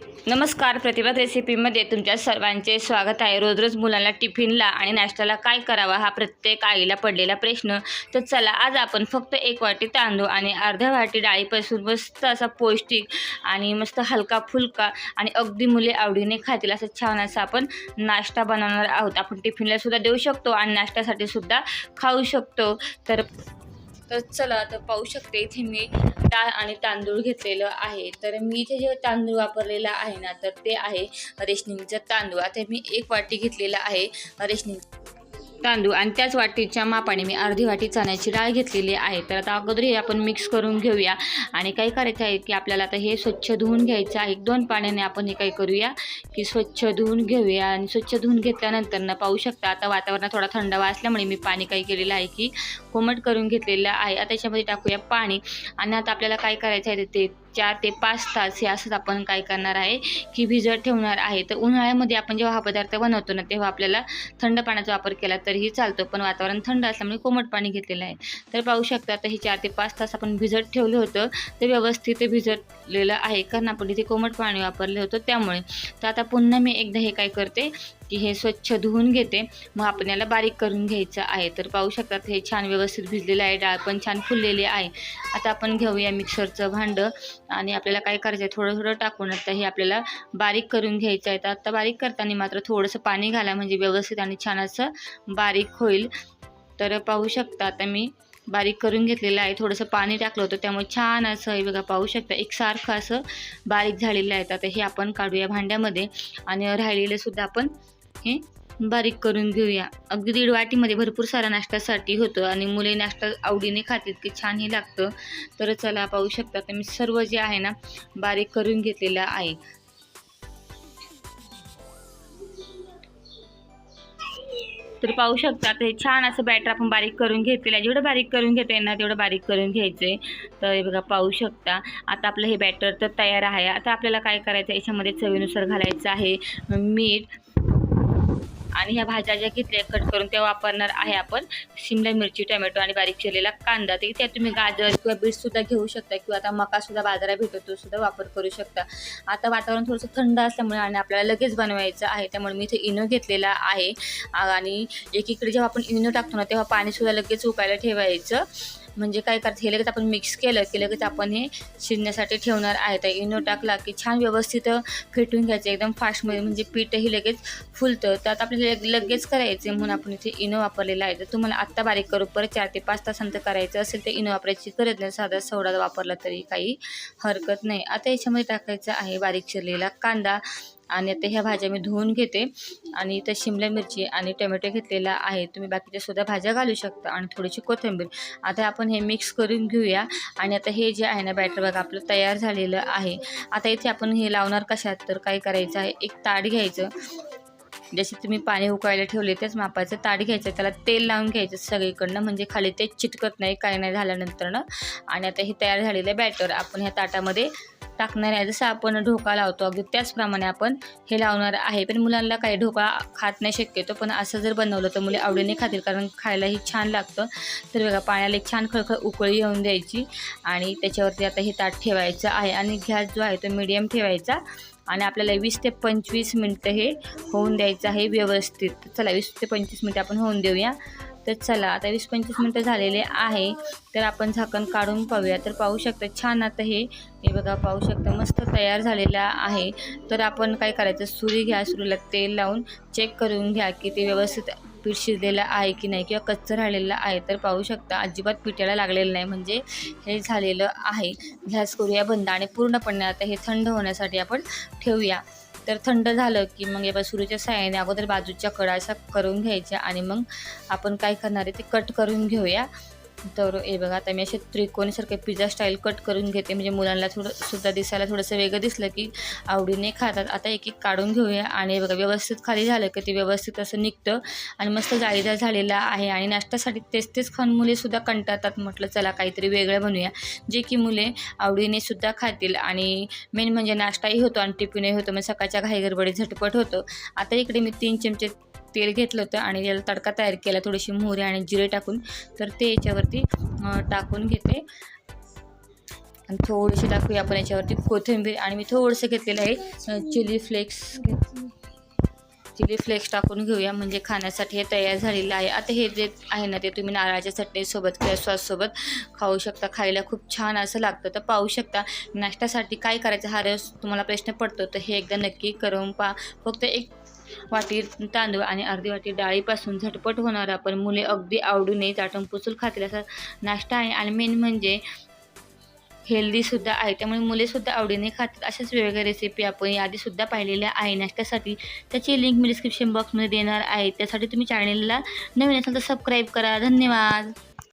नमस्कार प्रतिभा रेसिपीमध्ये तुमच्या सर्वांचे स्वागत आहे. रोज रोज मुलांना टिफिनला आणि नाश्त्याला काय करावा हा प्रत्येक आईला पडलेला प्रश्न. तर चला आज आपण फक्त एक वाटी तांदूळ आणि अर्ध्या वाटी डाळीपासून मस्त असा पौष्टिक आणि मस्त हलका फुलका आणि अगदी मुले आवडीने खातील असं छान असं आपण नाश्ता बनवणार आहोत. आपण टिफिनला सुद्धा देऊ शकतो आणि नाश्त्यासाठी सुद्धा खाऊ शकतो. तर तर चला तर पाहू शकते इथे मी डाळ आणि तांदूळ घेतलेलं आहे. तर मी इथे जे तांदूळ वापरलेला आहे ना तर ते आहे रेशनिंगचं तांदूळ. आता मी एक वाटी घेतलेला आहे रेशनिंग तांदूळ आणि त्याच वाटीच्या मापाने मी अर्धी वाटी चण्याची डाळ घेतलेली आहे. तर आता अगोदर हे आपण मिक्स करून घेऊया. आणि काय करायचं आहे की आपल्याला आता हे स्वच्छ धुवून घ्यायचं आहे. दोन पाण्याने आपण हे काय करूया की स्वच्छ धुवून घेऊया. आणि स्वच्छ धुवून घेतल्यानंतर ना पाहू शकता आता वातावरणात थोडा थंडावा असल्यामुळे मी पाणी काही केलेलं आहे की कोमट करून घेतलेलं आहे. आता त्याच्यामध्ये टाकूया पाणी. आणि आता आपल्याला काय करायचं आहे ते चार ते पाच तास हे असंच आपण काय करणार आहे की भिजत ठेवणार आहे. तर उन्हाळ्यामध्ये आपण जेव्हा हा पदार्थ बनवतो ना तेव्हा आपल्याला थंड पाण्याचा वापर केला तरीही चालतो. पण वातावरण थंड असल्यामुळे कोमट पाणी घेतलेलं आहे. तर पाहू शकता तर हे चार ते पाच तास आपण भिजत ठेवलं होतं ते व्यवस्थित भिजतलेलं आहे. कारण आपण इथे कोमट पाणी वापरलं होतं त्यामुळे. तर आता पुन्हा मी एकदा हे काय करते की हे स्वच्छ धुवून घेते. मग आपण याला बारीक करून घ्यायचं आहे. तर पाहू शकतात हे छान व्यवस्थित भिजलेलं आहे. डाळ पण छान फुललेली आहे. आता आपण घेऊया मिक्सरचं भांडं. आणि आपल्याला काय करायचं आहे थोडं थोडं टाकून आता हे आपल्याला बारीक करून घ्यायचं आहे. तर आत्ता बारीक करताना मात्र थोडंसं पाणी घाला म्हणजे व्यवस्थित आणि छान असं बारीक होईल. तर पाहू शकता आता मी बारीक करून घेतलेलं आहे. थोडंसं पाणी टाकलं होतं त्यामुळे छान असं हे बघा पाहू शकता एकसारखं असं बारीक झालेलं आहे. तर आता हे आपण काढूया भांड्यामध्ये. आणि राहिलेलं सुद्धा आपण हे बारीक करून घेऊया. अगदी दीड वाटीमध्ये भरपूर सारा नाश्त्यासाठी होतं आणि मुले नाश्ता आवडीने खातात की छानही लागतं. तर चला पाहू शकता तर मी सर्व जे आहे ना बारीक करून घेतलेलं आहे. तर पाहू शकता हे छान असं बॅटर आपण बारीक करून घेतलेलं आहे. जेवढं बारीक करून घेता येईल ना तेवढं बारीक करून घ्यायचं आहे तर हे बघा पाहू शकता आता आपलं हे बॅटर तर तयार आहे. आता आपल्याला काय करायचं याच्यामध्ये चवीनुसार घालायचं आहे मीठ आणि ह्या भाज्या ज्या घेतल्या कट करून त्या वापरणार आहे आपण. शिमला मिरची टोमॅटो आणि बारीक चिरलेला कांदा. ते त्यात तुम्ही गाजर किंवा बीटसुद्धा घेऊ शकता किंवा आता मकासुद्धा बाजारात भेटतो तो सुद्धा वापर करू शकता. आता वातावरण थोडंसं थंड असल्यामुळे आणि आपल्याला लगेच बनवायचं आहे त्यामुळे मी इथे इनो घेतलेला आहे. आणि एकीकडे जेव्हा आपण इनो टाकतो ना तेव्हा पाणीसुद्धा लगेच उकायला ठेवायचं. म्हणजे काय करते हे लगेच आपण मिक्स केलं की लगेच आपण हे शिजण्यासाठी ठेवणार आहे. तर इनो टाकला की छान व्यवस्थित फेटून घ्यायचं एकदम फास्टमध्ये म्हणजे पीठही लगेच फुलतं. तर आता आपल्याला लगेच करायचं म्हणून आपण इथे इनो वापरलेला आहे. तर तुम्हाला आत्ता बारीक करू परत चार ते पाच तासांत करायचं असेल तर इनो वापरायची गरज नाही. साधा सोडा वापरला तरी काही हरकत नाही. आता याच्यामध्ये टाकायचं आहे बारीक चिरलेला कांदा. आणि आता ह्या भाज्या मी धुवून घेते. आणि इथं शिमला मिरची आणि टोमॅटो घेतलेला आहे. तुम्ही बाकीच्या सुद्धा भाज्या घालू शकता आणि थोडीशी कोथिंबीर. आता आपण हे मिक्स करून घेऊया. आणि आता हे जे आहे ना बॅटर बघा आपलं तयार झालेलं आहे. आता इथे आपण हे लावणार कशात? तर काय करायचं आहे? एक ताट घ्यायचं. जसे तुम्ही पाणी उकळायला ठेवले त्याच मापाचं ताट घ्यायचं. त्याला तेल लावून घ्यायचं सगळीकडनं. म्हणजे खाली ते चिटकत नाही काय नाही झाल्यानंतरनं. आणि आता हे तयार झालेलं बॅटर आपण ह्या ताटामध्ये टाकणार आहे. जसं आपण ढोका लावतो अगदी त्याचप्रमाणे आपण हे लावणार आहे. पण मुलांना काही ढोका खात नाही शक्यतो पण असं जर बनवलं तर मुले आवडीने खातील. कारण खायलाही छान लागतं. तर बघा पाण्याला एक छान खळखळ उकळी येऊन द्यायची आणि त्याच्यावरती आता हे ताट ठेवायचं आहे. आणि गॅस जो आहे तो मिडियम ठेवायचा आणि आपल्याला वीस ते पंचवीस मिनटं हे होऊन द्यायचं आहे व्यवस्थित. चला वीस ते पंचवीस मिनटं आपण होऊन देऊया. तर चला आता वीस पंचवीस मिनटं झालेले आहे. तर आपण झाकण काढून पाहूया. तर पाहू शकता छान आता हे हे बघा पाहू शकता मस्त तयार झालेलं आहे. तर आपण काय करायचं? सुरी घ्या सुरीला तेल लावून चेक करून घ्या की ते व्यवस्थित पीठ शिजलेलं आहे की नाही किंवा कच्चं राहिलेलं आहे. तर पाहू शकता अजिबात पिठाला लागलेलं नाही. म्हणजे हे झालेलं आहे. गॅस करूया बंद आणि पूर्णपणे आता हे थंड होण्यासाठी आपण ठेवूया. तर थंड झालं की मग या सुरूच्या साह्याने अगोदर बाजूच्या कडा अशा करून घ्यायच्या आणि मग आपण काय करणार आहे ते कट करून घेऊया. तर हे बघा आता मी असे त्रिकोणीसारखे पिझ्झा स्टाईल कट करून घेते. म्हणजे मुलांना थोडं सुद्धा दिसायला थोडंसं वेगळं दिसलं की आवडीने खातात. आता एक एक काढून घेऊया. आणि हे बघा व्यवस्थित खाली झालं की ते व्यवस्थित असं निघतं. आणि मस्त जाळीदार झालेला आहे. आणि नाश्त्यासाठी तेच तेच खाऊन मुलेसुद्धा कंटाळतात. म्हटलं चला काहीतरी वेगळं बनवूया जे की मुले आवडीने सुद्धा खातील. आणि मेन म्हणजे नाश्ताही होतो आणि टिफिनही होतो. मग सकाळच्या घाईगडबडी झटपट होतं. आता इकडे मी तीन चमचे तेल घेतलं होतं आणि याला तडका तयार केला थोडीशी मोहरी आणि जिरे टाकून. तर ते याच्यावरती टाकून घेते. आणि थोडीशी टाकूया आपण याच्यावरती कोथिंबीर आणि मी थोडंसं घेतलेलं आहे चिली फ्लेक्स चिली फ्लेक्स टाकून घेऊया. म्हणजे खाण्यासाठी हे तयार झालेलं आहे. आता हे जे आहे ना ते तुम्ही नारळाच्या चटणीसोबत किंवा सॉससोबत खाऊ शकता. खायला खूप छान असं लागतं. तर पाहू शकता नाश्त्यासाठी काय करायचं हा रस तुम्हाला प्रश्न पडतो तर हे एकदा नक्की करून पा फक्त एक वाटी तांदूळ आणि अर्धी वाटी डाळीपासून झटपट होणारा पण मुले अगदी आवडून चाटून पुसूल खातील असा नाश्ता आहे. आणि मेन म्हणजे हेल्दीसुद्धा आहे. त्यामुळे मुलेसुद्धा आवडीने खातात अशाच वेगवेगळ्या रेसिपी आपण याआधीसुद्धा पाहिलेल्या आहे. नाश्त्यासाठी त्याची लिंक मी डिस्क्रिप्शन बॉक्समध्ये देणार आहे. त्यासाठी तुम्ही चॅनलला नवीन असाल तर सबस्क्राईब करा. धन्यवाद!